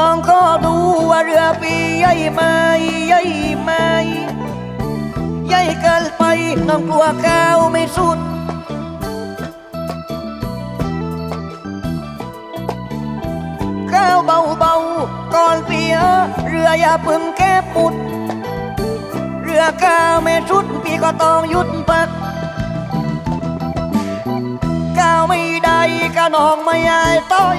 น้องก็ดูว่าเรือปีใหญ่ไหมใหญ่ไหมใหญ่เกินไปน้องกลัวก้าวไม่สุดก้าวเบาๆก่อนเปียเรืออย่าพึ่งแก้ปุด เรือก้าวไม่ชุดปีก็ต้องหยุดปักก้าวไม่ได้ก็น้องไม่อายต้อย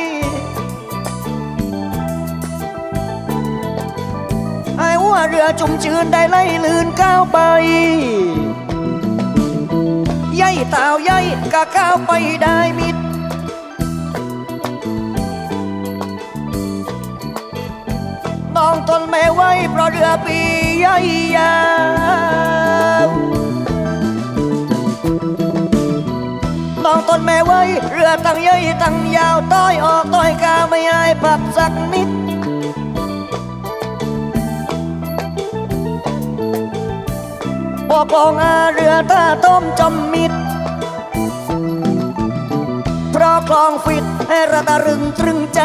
เรือจุ่มจืนได้ไล่ลื่นก้าวไปย่ายเต่าย่ายกะก้าวไปได้มิดน้องทนไม่ไหวเพราะเรือปีใหญ่ยาวน้องทนไม่ไหวเรือตั้งใหญ่ตั้งยาวต้อยออกต้อยกาไม่อายพักสักนิด บอกลองอาเรือท่าต้มจมมิด เพราะคลองฟิตให้ระตะรึงตรึงใจ